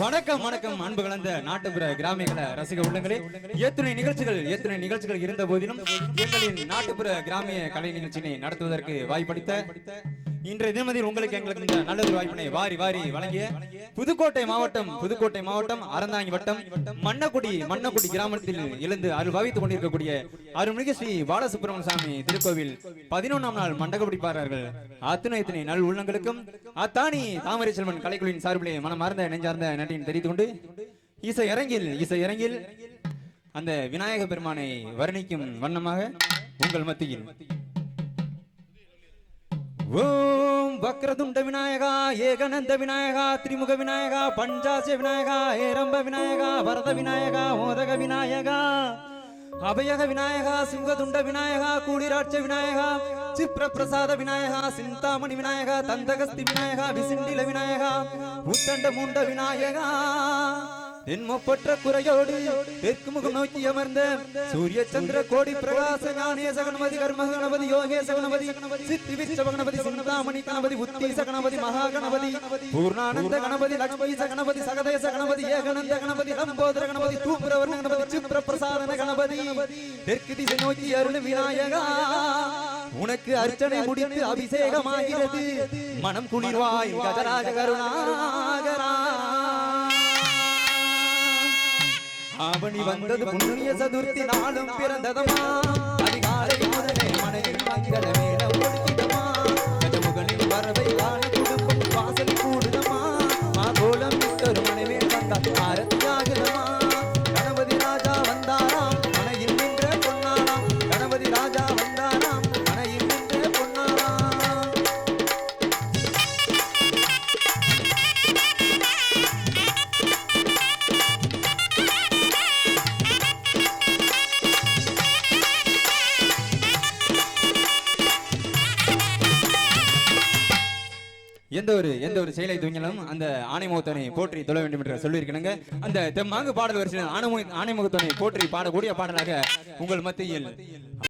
வணக்கம் வணக்கம் அன்பு கலந்த நாட்டுப்புற கிராமிகள ரசிக உள்ளங்களே. எத்தனை நிகழ்ச்சிகள் எத்தனை நிகழ்ச்சிகள் இருந்த போதிலும் எங்களின் நாட்டுப்புற கிராமிய கலை நிகழ்ச்சியினை நடத்துவதற்கு வாய்ப்பளித்த இன்றைய தினமதியில் உங்களுக்கு எங்களுக்கு இந்த நல்லதொரு வாய்ப்பினை வாரி வாரி வழங்கிய புதுக்கோட்டை மாவட்டம் புதுக்கோட்டை மாவட்டம் அறந்தாங்கி வட்டம் மன்னக்குடி மன்னக்குடி கிராமத்தில் எழுந்து அருள் பாவித்துக் கொண்டிருக்கக்கூடிய அருள்மிகு ஸ்ரீ பாலசுப்ரமணிய சாமி திருக்கோவில் பதினொன்றாம் நாள் மண்டக பிடிப்பார்கள் அத்தனை இத்தனை நல் உள்ளங்களுக்கும் அத்தானி தாமரை செல்வன் கலைக்குழுவின் சார்பிலே மனமார்ந்த நெஞ்சார்ந்த நன்றியின் தெரிந்து கொண்டு இசை இறங்கில் இசை இறங்கில் அந்த விநாயக பெருமானை வர்ணிக்கும் வண்ணமாக உங்கள் மத்தியில். ஓம் வக்ரதுண்ட விநாயகா ஏகநந்த விநாயகா திரிமுக விநாயகா பஞ்சாச விநாயகா ஏரம்ப விநாயகா வரத விநாயகா மோதக விநாயகா. அபயக விநாயகா சிங்கதுண்ட விநாயகா கூடிராட்ச விநாயகா சிப்ர பிரசாத விநாயகா சிந்தாமணி விநாயகா தந்தகஸ்தி விநாயகா விசிண்டில விநாயகா உத்தண்ட மூண்ட விநாயகா குறையோடு தெற்கு முகம் நோக்கி அமர்ந்த சூரிய சந்திர கோடி பிரகாச ஞானேச கணபதி கர்ம கணபதி யோகேச கணபதி சித்தி விச்சவ கணபதி சிந்தாமணி கணபதி உத்தீச கணபதி மகா கணபதி பூர்ணானந்த கணபதி லக்ஷ்மீச கணபதி சகதேச கணபதி ஏகநந்த கணபதி லம்போதர கணபதி தூப்ரவர்ண கணபதி சிப்ர பிரசாதன கணபதி. தெற்கு திசை நோக்கி அருள் விநாயகா உனக்கு அர்ச்சனை முடித்து அபிஷேகமாகிறது. மனம் குளிர்வாய் கஜராஜ கருணாகரா. ஆவணி வந்தது புண்ணிய சதுர்த்தி நாளும் பிறந்ததமா அதிகாலை முதலே மனையில் மங்கள மேல ஒடுக்கிதமா கஜமுகனின் வரவை வாழ குடும்பம் வாசல் கூடுதமா மாகோளம் விட்டொரு மனைவே வந்தால் ஆரத்தியாகுதமா எந்த ஒரு எந்த ஒரு செயலை துவங்கினாலும் அந்த ஆணைமுகத்தனை போற்றி தொழ வேண்டும் என்று சொல்லியிருக்கணுங்க அந்த தெம்மாங்கு பாடல் வரிசையில் ஆணைமுக ஆணைமுகத்தனை போற்றி பாடக்கூடிய பாடலாக உங்கள் மத்தியில்